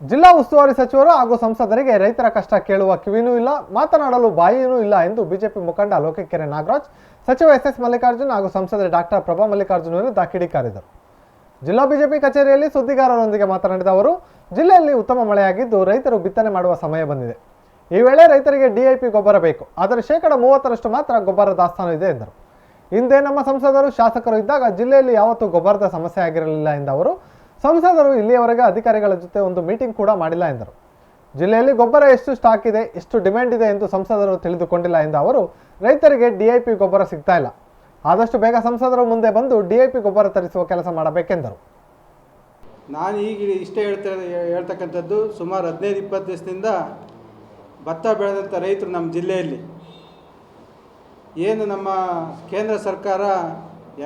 ಜಿಲ್ಲಾ ಉಸ್ತುವಾರಿ ಸಚಿವರು ಹಾಗೂ ಸಂಸದರಿಗೆ ರೈತರ ಕಷ್ಟ ಕೇಳುವ ಕಿವಿನೂ ಇಲ್ಲ, ಮಾತನಾಡಲು ಬಾಯಿಯೂ ಇಲ್ಲ ಎಂದು ಬಿಜೆಪಿ ಮುಖಂಡ ಲೋಕಕೆರೆ ನಾಗರಾಜ್, ಸಚಿವ ಎಸ್ ಎಸ್ ಮಲ್ಲಿಕಾರ್ಜುನ್ ಹಾಗೂ ಸಂಸದ ಡಾಕ್ಟರ್ ಪ್ರಭಾ ಮಲ್ಲಿಕಾರ್ಜುನ್ ವಿರುದ್ಧ ಕಿಡಿಕಾರಿದರು ಜಿಲ್ಲಾ ಬಿಜೆಪಿ ಕಚೇರಿಯಲ್ಲಿ ಸುದ್ದಿಗಾರರೊಂದಿಗೆ ಮಾತನಾಡಿದ ಅವರು, ಜಿಲ್ಲೆಯಲ್ಲಿ ಉತ್ತಮ ಮಳೆಯಾಗಿದ್ದು ರೈತರು ಬಿತ್ತನೆ ಮಾಡುವ ಸಮಯ ಬಂದಿದೆ. ಈ ವೇಳೆ ರೈತರಿಗೆ ಡಿಐಪಿ ಗೊಬ್ಬರ ಬೇಕು, ಆದರೆ ಶೇಕಡ ಮೂವತ್ತರಷ್ಟು ಮಾತ್ರ ಗೊಬ್ಬರ ದಾಸ್ತಾನು ಇದೆ ಎಂದರು. ಹಿಂದೆ ನಮ್ಮ ಸಂಸದರು, ಶಾಸಕರು ಇದ್ದಾಗ ಜಿಲ್ಲೆಯಲ್ಲಿ ಯಾವತ್ತೂ ಗೊಬ್ಬರದ ಸಮಸ್ಯೆ ಆಗಿರಲಿಲ್ಲ ಎಂದ ಅವರು ಸಂಸದರು ಇಲ್ಲಿಯವರೆಗೆ ಅಧಿಕಾರಿಗಳ ಜೊತೆ ಒಂದು ಮೀಟಿಂಗ್ ಕೂಡ ಮಾಡಿಲ್ಲ ಎಂದರು. ಜಿಲ್ಲೆಯಲ್ಲಿ ಗೊಬ್ಬರ ಎಷ್ಟು ಸ್ಟಾಕ್ ಇದೆ, ಎಷ್ಟು ಡಿಮ್ಯಾಂಡ್ ಇದೆ ಎಂದು ಸಂಸದರು ತಿಳಿದುಕೊಂಡಿಲ್ಲ ಎಂದ ಅವರು, ರೈತರಿಗೆ ಡಿಐಪಿ ಗೊಬ್ಬರ ಸಿಗ್ತಾ ಇಲ್ಲ. ಆದಷ್ಟು ಬೇಗ ಸಂಸದರು ಮುಂದೆ ಬಂದು ಡಿಐಪಿ ಗೊಬ್ಬರ ತರಿಸುವ ಕೆಲಸ ಮಾಡಬೇಕೆಂದರು. ನಾನು ಈಗ ಇಷ್ಟೇ ಹೇಳ್ತಾ ಹೇಳ್ತಕ್ಕಂಥದ್ದು, ಸುಮಾರು ಹದಿನೈದು, ಇಪ್ಪತ್ತು ದಿವಸದಿಂದ ಭತ್ತ ಬೆಳೆದಂಥ ರೈತರು ನಮ್ಮ ಜಿಲ್ಲೆಯಲ್ಲಿ. ಏನು ನಮ್ಮ ಕೇಂದ್ರ ಸರ್ಕಾರ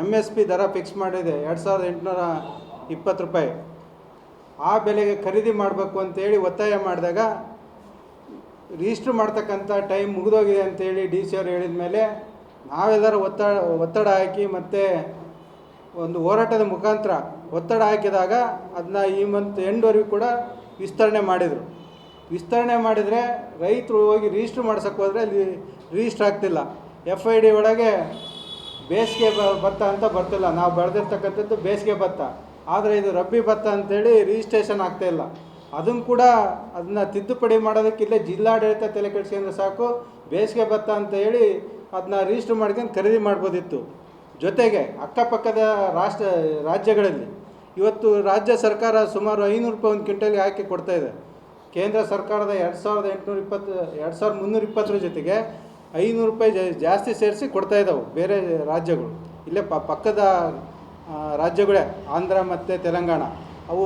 ಎಂ ಎಸ್ ಪಿ ದರ ಫಿಕ್ಸ್ ಮಾಡಿದೆ, ಎರಡು ಸಾವಿರದ ಎಂಟುನೂರ ಇಪ್ಪತ್ತು ರೂಪಾಯಿ. ಆ ಬೆಲೆಗೆ ಖರೀದಿ ಮಾಡಬೇಕು ಅಂತೇಳಿ ಒತ್ತಾಯ ಮಾಡಿದಾಗ ರಿಜಿಸ್ಟ್ರ್ ಮಾಡ್ತಕ್ಕಂಥ ಟೈಮ್ ಮುಗಿದೋಗಿದೆ ಅಂತೇಳಿ ಡಿ ಸಿ ಅವರು ಹೇಳಿದ ಮೇಲೆ ನಾವೆಲ್ಲರೂ ಒತ್ತಡ ಒತ್ತಡ ಹಾಕಿ ಮತ್ತು ಒಂದು ಹೋರಾಟದ ಮುಖಾಂತರ ಒತ್ತಡ ಹಾಕಿದಾಗ ಅದನ್ನ ಈ ಮಂತ್ ಎಂಡ್ವರೆಗೂ ಕೂಡ ವಿಸ್ತರಣೆ ಮಾಡಿದರು. ವಿಸ್ತರಣೆ ಮಾಡಿದರೆ ರೈತರು ಹೋಗಿ ರಿಜಿಸ್ಟ್ರ್ ಮಾಡ್ಸೋಕ್ಕೆ ಹೋದರೆ ಅಲ್ಲಿ ರಿಜಿಸ್ಟ್ರ್ ಆಗ್ತಿಲ್ಲ. ಎಫ್ ಐ ಡಿ ಒಳಗೆ ಬೇಸಿಗೆ ಭತ್ತ ಅಂತ ಬರ್ತಿಲ್ಲ. ನಾವು ಬೆಳೆದಿರ್ತಕ್ಕಂಥದ್ದು ಬೇಸಿಗೆ ಭತ್ತ. ಆದರೆ ಇದು ರಬ್ಬಿ ಭತ್ತ ಅಂತೇಳಿ ರಿಜಿಸ್ಟ್ರೇಷನ್ ಆಗ್ತಾಯಿಲ್ಲ ಅದನ್ನು ಕೂಡ ಅದನ್ನ ತಿದ್ದುಪಡಿ ಮಾಡೋದಕ್ಕೆ ಇಲ್ಲೇ ಜಿಲ್ಲಾಡಳಿತ ತಲೆ ಕೆಡಿಸ್ಕೊಂಡ್ರೆ ಸಾಕು. ಬೇಸಿಗೆ ಭತ್ತ ಅಂತ ಹೇಳಿ ಅದನ್ನ ರಿಜಿಸ್ಟ್ರ್ ಮಾಡ್ಕೊಂಡು ಖರೀದಿ ಮಾಡ್ಬೋದಿತ್ತು. ಜೊತೆಗೆ ಅಕ್ಕಪಕ್ಕದ ರಾಷ್ಟ್ರ, ರಾಜ್ಯಗಳಲ್ಲಿ ಇವತ್ತು ರಾಜ್ಯ ಸರ್ಕಾರ ಸುಮಾರು ಐನೂರು ರೂಪಾಯಿ ಒಂದು ಕ್ವಿಂಟಲ್ಗೆ ಹಾಕಿ ಕೊಡ್ತಾ ಇದೆ. ಕೇಂದ್ರ ಸರ್ಕಾರದ ಎರಡು ಸಾವಿರದ ಎಂಟುನೂರ ಇಪ್ಪತ್ತು, ಎರಡು ಸಾವಿರದ ಮುನ್ನೂರ ಇಪ್ಪತ್ತರ ಜೊತೆಗೆ ಐನೂರು ರೂಪಾಯಿ ಜಾಸ್ತಿ ಸೇರಿಸಿ ಕೊಡ್ತಾ ಇದ್ದಾವೆ ಬೇರೆ ರಾಜ್ಯಗಳು. ಇಲ್ಲೇ ಪಕ್ಕದ ರಾಜ್ಯಗಳೇ, ಆಂಧ್ರ ಮತ್ತು ತೆಲಂಗಾಣ. ಅವು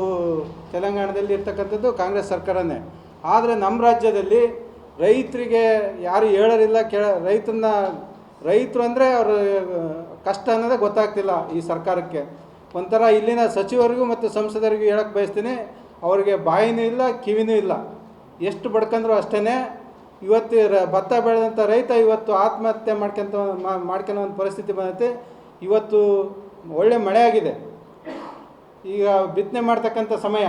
ತೆಲಂಗಾಣದಲ್ಲಿ ಇರ್ತಕ್ಕಂಥದ್ದು ಕಾಂಗ್ರೆಸ್ ಸರ್ಕಾರನೇ. ಆದರೆ ನಮ್ಮ ರಾಜ್ಯದಲ್ಲಿ ರೈತರಿಗೆ ಯಾರು ಹೇಳೋರಿಲ್ಲ, ಕೇಳ, ರೈತನ್ನ, ರೈತರು ಅಂದರೆ ಅವರ, ಕಷ್ಟ ಅನ್ನೋದೇ ಗೊತ್ತಾಗ್ತಿಲ್ಲ ಈ ಸರ್ಕಾರಕ್ಕೆ. ಒಂಥರ ಇಲ್ಲಿನ ಸಚಿವರಿಗೂ ಮತ್ತು ಸಂಸದರಿಗೂ ಹೇಳಕ್ಕೆ ಬಯಸ್ತೀನಿ, ಅವರಿಗೆ ಬಾಯಿನೂ ಇಲ್ಲ, ಕಿವಿನೂ ಇಲ್ಲ. ಎಷ್ಟು ಬಡ್ಕಂದ್ರೂ ಅಷ್ಟೇ ಇವತ್ತು ಭತ್ತ ಬೆಳೆದಂಥ ರೈತ ಇವತ್ತು ಆತ್ಮಹತ್ಯೆ ಮಾಡ್ಕೊಂತ ಮಾಡ್ಕೊಳ್ಳೋ ಒಂದು ಪರಿಸ್ಥಿತಿ ಬಂದೈತೆ. ಇವತ್ತು ಒಳ್ಳೆ ಮಳೆ ಆಗಿದೆ. ಈಗ ಬಿತ್ತನೆ ಮಾಡ್ತಕ್ಕಂಥ ಸಮಯ.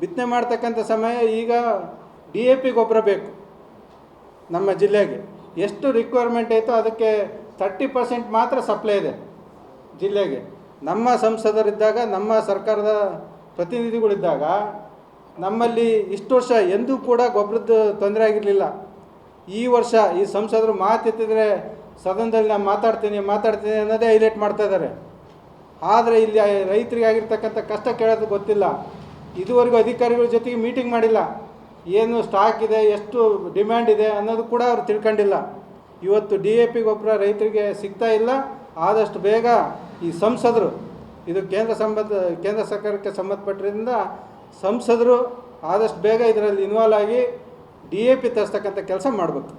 ಬಿತ್ತನೆ ಮಾಡ್ತಕ್ಕಂಥ ಸಮಯ ಈಗ ಡಿ ಎ ಪಿ ಗೊಬ್ಬರ ಬೇಕು ನಮ್ಮ ಜಿಲ್ಲೆಗೆ. ಎಷ್ಟು ರಿಕ್ವೈರ್ಮೆಂಟ್ ಐತೋ ಅದಕ್ಕೆ ತರ್ಟಿ ಪರ್ಸೆಂಟ್ ಮಾತ್ರ ಸಪ್ಲೈ ಇದೆ ಜಿಲ್ಲೆಗೆ. ನಮ್ಮ ಸಂಸದರಿದ್ದಾಗ, ನಮ್ಮ ಸರ್ಕಾರದ ಪ್ರತಿನಿಧಿಗಳಿದ್ದಾಗ ನಮ್ಮಲ್ಲಿ ಇಷ್ಟು ವರ್ಷ ಎಂದೂ ಕೂಡ ಗೊಬ್ಬರದ್ದು ತೊಂದರೆ ಆಗಿರಲಿಲ್ಲ. ಈ ವರ್ಷ ಈ ಸಂಸದರು ಮಾತೆತ್ತಿದ್ರೆ ಸದನದಲ್ಲಿ ನಾನು ಮಾತಾಡ್ತೀನಿ ಮಾತಾಡ್ತೀನಿ ಅನ್ನೋದೇ ಹೈಲೈಟ್ ಮಾಡ್ತಾ ಇದ್ದಾರೆ. ಆದರೆ ಇಲ್ಲಿ ರೈತರಿಗೆ ಆಗಿರ್ತಕ್ಕಂಥ ಕಷ್ಟ ಕೇಳೋದು ಗೊತ್ತಿಲ್ಲ. ಇದುವರೆಗೂ ಅಧಿಕಾರಿಗಳ ಜೊತೆಗೆ ಮೀಟಿಂಗ್ ಮಾಡಿಲ್ಲ. ಏನು ಸ್ಟಾಕ್ ಇದೆ, ಎಷ್ಟು ಡಿಮ್ಯಾಂಡ್ ಇದೆ ಅನ್ನೋದು ಕೂಡ ಅವ್ರು ತಿಳ್ಕೊಂಡಿಲ್ಲ. ಇವತ್ತು ಡಿ ಎ ಪಿ ಗೊಬ್ಬರ ರೈತರಿಗೆ ಸಿಗ್ತಾ ಇಲ್ಲ. ಆದಷ್ಟು ಬೇಗ ಈ ಸಂಸದರು, ಇದು ಕೇಂದ್ರ ಸಂಬಂಧ, ಕೇಂದ್ರ ಸರ್ಕಾರಕ್ಕೆ ಸಂಬಂಧಪಟ್ಟಿರೋದ್ರಿಂದ ಸಂಸದರು ಆದಷ್ಟು ಬೇಗ ಇದರಲ್ಲಿ ಇನ್ವಾಲ್ವ್ ಆಗಿ ಡಿ ಎ ಪಿ ತರಿಸ್ತಕ್ಕಂಥ ಕೆಲಸ ಮಾಡಬೇಕು.